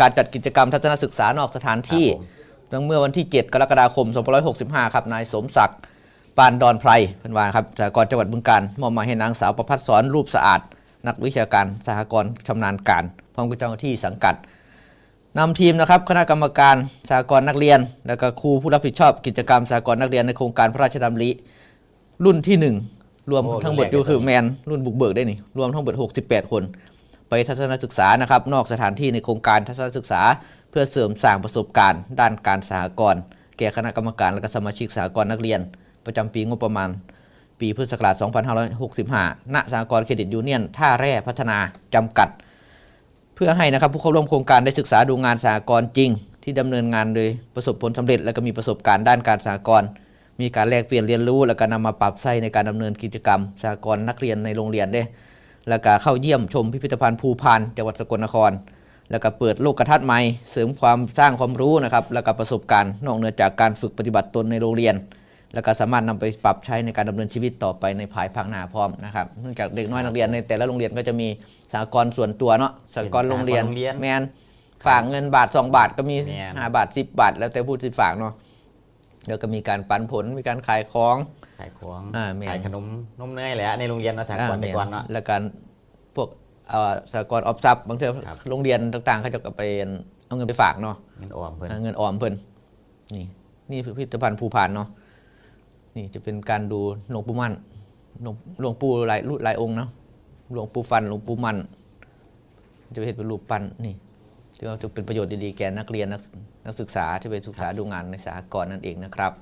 การจัดกิจกรรมทัศนศึกษานอกสถานที่ครับผมตั้งเมื่อวันที่ 7 กรกฎาคม 2565 ครับนายสมศักดิ์ปานดอนไพรเป็นวาครับสหกรณ์จังหวัดบึงกาฬมอบหมายให้นางสาวประพัฒสอนรูปสะอาด นักวิชาการสหกรณ์ชำนาญการพร้อมกับเจ้าหน้าที่สังกัดนำทีมนะครับคณะกรรมการสหกรณ์นักเรียน และก็ครูผู้รับผิดชอบกิจกรรมสหกรณ์นักเรียนในโครงการพระราชดำริรุ่นที่หนึ่งรวมโอ้ทั้งหมดรุ่นแรกอยู่คือเลยแมนรุ่นบุกเบิกได้นี่รวมทั้งหมด68 คน ไปทัศนศึกษานะครับ นอกสถานที่ในโครงการทัศนศึกษา เพื่อเสริมสร้างประสบการณ์ ด้านการสหกรณ์แก่คณะกรรมการและก็สมาชิกสหกรณ์นักเรียน ประจำปีงบประมาณ ปีพุทธศักราช 2565 ณ สหกรณ์เครดิตยูเนียน ท่าแร่พัฒนาจำกัด เพื่อให้นะครับผู้เข้าร่วมโครงการได้ศึกษาดูงานสหกรณ์จริง ที่ดำเนินงานโดยประสบผลสำเร็จ และก็มีประสบการณ์ด้านการสหกรณ์มีการแลกเปลี่ยนเรียนรู้ และก็นำมาปรับใช้ในการดำเนินกิจกรรมสหกรณ์นักเรียนในโรงเรียนได้ แล้วก็เข้าเยี่ยมชมพิพิธภัณฑ์ภูพานจังหวัดสกลนคร แล้วก็เปิดโลกทัศน์ใหม่เสริมความสร้างความรู้นะครับแล้วก็ประสบการณ์นอกเหนือจากการฝึกปฏิบัติตนในโรงเรียน แล้วก็สามารถนำไปปรับใช้ในการดำเนินชีวิตต่อไปในภายภาคหน้าพร้อมนะครับเนื่องจากเด็กน้อยนักเรียนในแต่ละโรงเรียนก็จะมีสหกรณ์ส่วนตัวเนาะสหกรณ์โรงเรียนเป็นสหกรณ์โรงเรียนแมนฝากเงินบาท 2 บาทก็มีแม่น5บาท 10 บาท แล้วแต่ผู้ที่ฝากเนาะ แล้วก็มีการปันผลมีการขายของขายของอ่าแม่นขายขนมนมเนยแหละในโรงเรียนเนาะสากลแต่ก่อนเนาะแล้วการพวกเอ่อสหกรณ์ออมทรัพย์บางทีครับโรงเรียนต่างๆเขาจะเอาไปเอาเงินไปฝากเนาะเงินออมเพิ่นอ่าเงินออมเพิ่นนี่นี่พิพิธภัณฑ์ภูพานเนาะนี่จะเป็นการดูหลวงปู่มั่นหลวงหลวงปู่หลายรูปหลายองค์เนาะหลวงปู่ฟันหลวงปู่มั่นจะเห็นเป็นรูปปั้นนี่ ที่จะเป็นประโยชน์ดีๆแก่นักเรียนนักศึกษาที่ไปศึกษาดูงานในสหกรณ์นั่นเองนะครับ